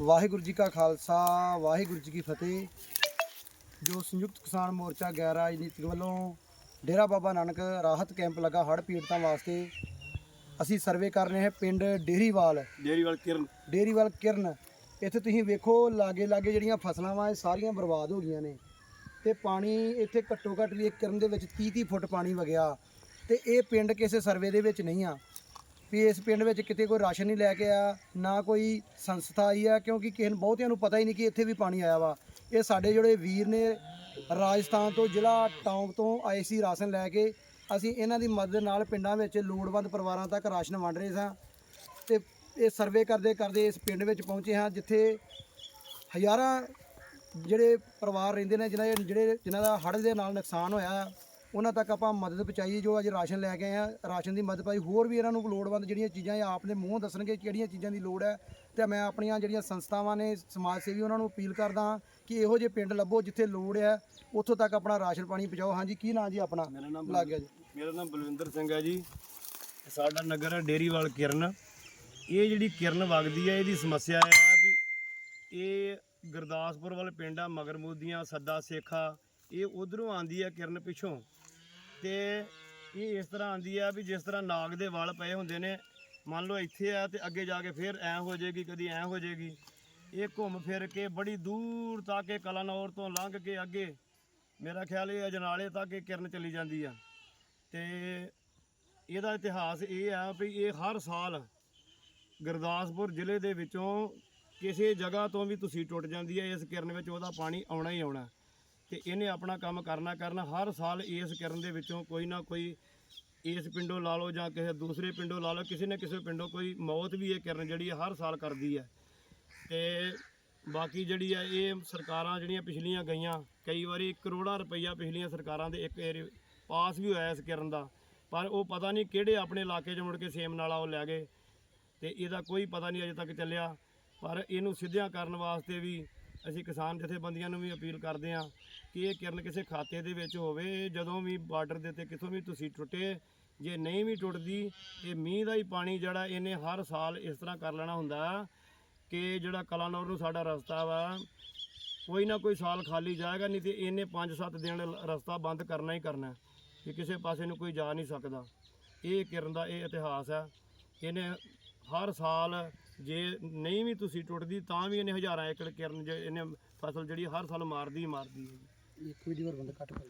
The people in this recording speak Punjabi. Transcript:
ਵਾਹਿਗੁਰੂ ਜੀ ਕਾ ਖਾਲਸਾ ਵਾਹਿਗੁਰੂ ਜੀ ਕੀ ਫਤਿਹ। ਜੋ ਸੰਯੁਕਤ ਕਿਸਾਨ ਮੋਰਚਾ ਗੈਰ ਰਾਜਨੀਤਿਕ ਵੱਲੋਂ ਡੇਰਾ ਬਾਬਾ ਨਾਨਕ ਰਾਹਤ ਕੈਂਪ ਲੱਗਾ ਹੜ੍ਹ ਪੀੜਤਾਂ ਵਾਸਤੇ ਅਸੀਂ ਸਰਵੇ ਕਰ ਰਹੇ ਹਾਂ ਪਿੰਡ ਡੇਰੀਵਾਲ। ਡੇਰੀਵਾਲ ਕਿਰਨ। ਡੇਰੀਵਾਲ ਕਿਰਨ ਇੱਥੇ ਤੁਸੀਂ ਵੇਖੋ ਲਾਗੇ ਲਾਗੇ ਜਿਹੜੀਆਂ ਫਸਲਾਂ ਵਾ ਇਹ ਸਾਰੀਆਂ ਬਰਬਾਦ ਹੋ ਗਈਆਂ ਨੇ। ਤੇ ਪਾਣੀ ਇੱਥੇ ਘੱਟੋ ਘੱਟ ਵੀ ਇੱਕ ਕਿਰਨ ਦੇ ਵਿੱਚ 30 30 ਫੁੱਟ ਪਾਣੀ ਵਗਿਆ। ਤੇ ਇਹ ਪਿੰਡ ਕਿਸੇ ਸਰਵੇ ਦੇ ਵਿੱਚ ਨਹੀਂ ਆ। ਵੀ ਇਸ ਪਿੰਡ ਵਿੱਚ ਕਿਤੇ ਕੋਈ ਰਾਸ਼ਨ ਨਹੀਂ ਲੈ ਕੇ ਆਇਆ, ਨਾ ਕੋਈ ਸੰਸਥਾ ਆਈ ਆ, ਕਿਉਂਕਿ ਕਿਸੇ ਨੂੰ ਬਹੁਤਿਆਂ ਨੂੰ ਪਤਾ ਹੀ ਨਹੀਂ ਕਿ ਇੱਥੇ ਵੀ ਪਾਣੀ ਆਇਆ ਵਾ। ਇਹ ਸਾਡੇ ਜਿਹੜੇ ਵੀਰ ਨੇ ਰਾਜਸਥਾਨ ਤੋਂ ਜ਼ਿਲ੍ਹਾ ਟੌਂਕ ਤੋਂ ਆਏ ਸੀ ਰਾਸ਼ਨ ਲੈ ਕੇ, ਅਸੀਂ ਇਹਨਾਂ ਦੀ ਮਦਦ ਨਾਲ ਪਿੰਡਾਂ ਵਿੱਚ ਲੋੜਵੰਦ ਪਰਿਵਾਰਾਂ ਤੱਕ ਰਾਸ਼ਨ ਵੰਡ ਰਹੇ ਸਾਂ ਤੇ ਇਹ ਸਰਵੇ ਕਰਦੇ ਕਰਦੇ ਇਸ ਪਿੰਡ ਵਿੱਚ ਪਹੁੰਚੇ ਹਾਂ, ਜਿੱਥੇ ਹਜ਼ਾਰਾਂ ਜਿਹੜੇ ਪਰਿਵਾਰ ਰਹਿੰਦੇ ਨੇ, ਜਿਨ੍ਹਾਂ ਜਿਹੜੇ ਜਿਨ੍ਹਾਂ ਦਾ ਹੜ੍ਹ ਦੇ ਨਾਲ ਨੁਕਸਾਨ ਹੋਇਆ। ਉਹਨਾਂ ਤੱਕ ਆਪਾਂ ਮਦਦ ਪਹੁੰਚਾਈ ਜੋ ਅੱਜ ਰਾਸ਼ਨ ਲੈ ਕੇ ਆਏ ਆ ਰਾਸ਼ਨ ਦੀ ਮਦਦ ਪਾਈ ਹੋਰ ਵੀ ਇਹਨਾਂ ਨੂੰ ਲੋੜਵੰਦ ਜਿਹੜੀਆਂ ਚੀਜ਼ਾਂ ਇਹ ਆਪ ਮੂੰਹੋਂ ਦੱਸਣਗੇ ਕਿਹੜੀਆਂ ਚੀਜ਼ਾਂ ਦੀ ਲੋੜ ਹੈ ਤੇ ਮੈਂ ਆਪਣੀਆਂ ਜਿਹੜੀਆਂ ਸੰਸਥਾਵਾਂ ਨੇ ਸਮਾਜ ਸੇਵੀ ਉਹਨਾਂ ਨੂੰ ਅਪੀਲ ਕਰਦਾ ਹਾਂ ਕਿ ਇਹੋ ਜਿਹੇ ਪਿੰਡ ਲੱਭੋ ਜਿੱਥੇ ਲੋੜ ਹੈ ਉੱਥੋਂ ਤੱਕ ਆਪਣਾ ਰਾਸ਼ਨ ਪਾਣੀ ਪਹੁੰਚਾਓ। ਹਾਂਜੀ ਕੀ ਨਾਂ ਜੀ ਆਪਣਾ? ਮੇਰਾ ਨਾਮ ਲੱਗ ਗਿਆ ਜੀ। ਮੇਰਾ ਨਾਮ ਬਲਵਿੰਦਰ ਸਿੰਘ ਹੈ ਜੀ। ਸਾਡਾ ਨਗਰ ਹੈ ਡੇਰੀਵਾਲ ਕਿਰਨ। ਇਹ ਜਿਹੜੀ ਕਿਰਨ ਵਗਦੀ ਹੈ ਇਹਦੀ ਸਮੱਸਿਆ ਹੈ ਵੀ ਇਹ ਗੁਰਦਾਸਪੁਰ ਵਾਲੇ ਪਿੰਡ ਆ ਮਗਰਮੂਦੀਆਂ ਸੱਦਾ ਸੇਖਾ ਇਹ ਉਧਰੋਂ ਆਂਦੀ ਹੈ ਕਿਰਨ ਪਿੱਛੋਂ। ਤੇ ਇਹ ਇਸ ਤਰ੍ਹਾਂ ਆਂਦੀ ਆ ਵੀ ਜਿਸ ਤਰ੍ਹਾਂ ਨਾਗ ਦੇ ਵਾਲ ਪਏ ਹੁੰਦੇ ਨੇ, ਮੰਨ ਲਓ ਇੱਥੇ ਆ ਤੇ ਅੱਗੇ ਜਾ ਕੇ ਫਿਰ ਐ ਹੋ ਜਾਏਗੀ, ਕਦੀ ਐ ਹੋ ਜਾਏਗੀ। ਇਹ ਘੁੰਮ ਫਿਰ ਕੇ ਬੜੀ ਦੂਰ ਤੱਕ ਇਹ ਕਲਾਨੌਰ ਤੋਂ ਲੰਘ ਕੇ ਅੱਗੇ, ਮੇਰਾ ਖਿਆਲ ਇਹ ਅਜਨਾਲੇ ਤੱਕ ਇਹ ਕਿਰਨ ਚਲੀ ਜਾਂਦੀ ਆ। ਤੇ ਇਹਦਾ ਇਤਿਹਾਸ ਇਹ ਆ ਵੀ ਇਹ ਹਰ ਸਾਲ ਗੁਰਦਾਸਪੁਰ ਜ਼ਿਲ੍ਹੇ ਦੇ ਵਿੱਚੋਂ ਕਿਸੇ ਜਗ੍ਹਾ ਤੋਂ ਵੀ ਤੁਸੀਂ ਟੁੱਟ ਜਾਂਦੀ ਹੈ ਇਸ ਕਿਰਨ ਵਿੱਚ ਉਹਦਾ ਪਾਣੀ ਆਉਣਾ ਹੀ ਆਉਣਾ। ਤੇ ਇਹਨੇ ਆਪਣਾ ਕੰਮ ਕਰਨਾ ਕਰਨਾ। ਹਰ ਸਾਲ ਇਸ ਕਿਰਨ ਦੇ ਵਿੱਚੋਂ ਕੋਈ ਨਾ ਕੋਈ ਇਸ ਪਿੰਡੋਂ ਲਾ ਲਓ ਜਾਂ ਕਿਸੇ ਦੂਸਰੇ ਪਿੰਡੋਂ ਲਾ ਲਓ, ਕਿਸੇ ਨਾ ਕਿਸੇ ਪਿੰਡੋਂ ਕੋਈ ਮੌਤ ਵੀ ਇਹ ਕਿਰਨ ਜਿਹੜੀ ਹੈ ਹਰ ਸਾਲ ਕਰਦੀ ਹੈ। ਤੇ ਬਾਕੀ ਜਿਹੜੀ ਹੈ ਇਹ ਸਰਕਾਰਾਂ ਜਿਹੜੀਆਂ ਪਿਛਲੀਆਂ ਗਈਆਂ, ਕਈ ਵਾਰੀ ਕਰੋੜਾਂ ਰੁਪਈਆ ਪਿਛਲੀਆਂ ਸਰਕਾਰਾਂ ਦੇ ਇੱਕ ਏਰੇ ਪਾਸ ਵੀ ਹੋਇਆ ਇਸ ਕਿਰਨ ਦਾ। ਪਰ ਉਹ ਪਤਾ ਨਹੀਂ ਕਿਹੜੇ ਆਪਣੇ ਇਲਾਕੇ 'ਚ ਮੁੜ ਕੇ ਸੇਮ ਨਾਲਾ ਉਹ ਲੈ ਗਏ। ਤੇ ਇਹਦਾ ਕੋਈ ਪਤਾ ਨਹੀਂ ਅਜੇ ਤੱਕ ਚੱਲਿਆ। ਪਰ ਇਹਨੂੰ ਸਿੱਧਿਆਂ ਕਰਨ ਵਾਸਤੇ ਵੀ ਅਸੀਂ ਕਿਸਾਨ ਜਥੇਬੰਦੀਆਂ ਨੂੰ ਵੀ ਅਪੀਲ ਕਰਦੇ ਹਾਂ ਕਿ ਇਹ ਕਿਰਨ ਕਿਸੇ ਖਾਤੇ ਦੇ ਵਿੱਚ ਹੋਵੇ, ਜਦੋਂ ਵੀ ਬਾਰਡਰ ਦੇ ਉੱਤੇ ਕਿਥੋਂ ਵੀ ਤੁਸੀਂ ਟੁੱਟੇ, ਜੇ ਨਹੀਂ ਵੀ ਟੁੱਟਦੀ, ਇਹ ਮੀਂਹ ਦਾ ਹੀ ਪਾਣੀ ਜਿਹੜਾ ਇਹਨੇ ਹਰ ਸਾਲ ਇਸ ਤਰ੍ਹਾਂ ਕਰ ਲੈਣਾ ਹੁੰਦਾ ਕਿ ਜਿਹੜਾ ਕਲਾਨੌਰ ਨੂੰ ਸਾਡਾ ਰਸਤਾ ਵਾ, ਕੋਈ ਨਾ ਕੋਈ ਸਾਲ ਖਾਲੀ ਜਾਏਗਾ, ਨਹੀਂ ਤੇ ਇਹਨੇ 5-7 ਦਿਨ ਰਸਤਾ ਬੰਦ ਕਰਨਾ ਹੀ ਕਰਨਾ ਕਿ ਕਿਸੇ ਪਾਸੇ ਨੂੰ ਕੋਈ ਜਾ ਨਹੀਂ ਸਕਦਾ। ਇਹ ਕਿਰਨ ਦਾ ਇਹ ਇਤਿਹਾਸ ਹੈ ਇਹਨੇ ਹਰ ਸਾਲ ਜੇ ਨਹੀਂ ਵੀ ਤੁਸੀਂ ਟੁੱਟਦੀ ਤਾਂ ਵੀ ਇਹਨੇ ਹਜ਼ਾਰਾਂ ਏਕੜ ਕਿਰਨ ਜੇ ਇਹਨੇ ਫਸਲ ਜਿਹੜੀ ਹਰ ਸਾਲ ਮਾਰਦੀ ਹੀ ਮਾਰਦੀ ਹੈ ਇੱਕ ਵੀਡੀਓ ਬੰਦ ਕੱਟ ਕਰ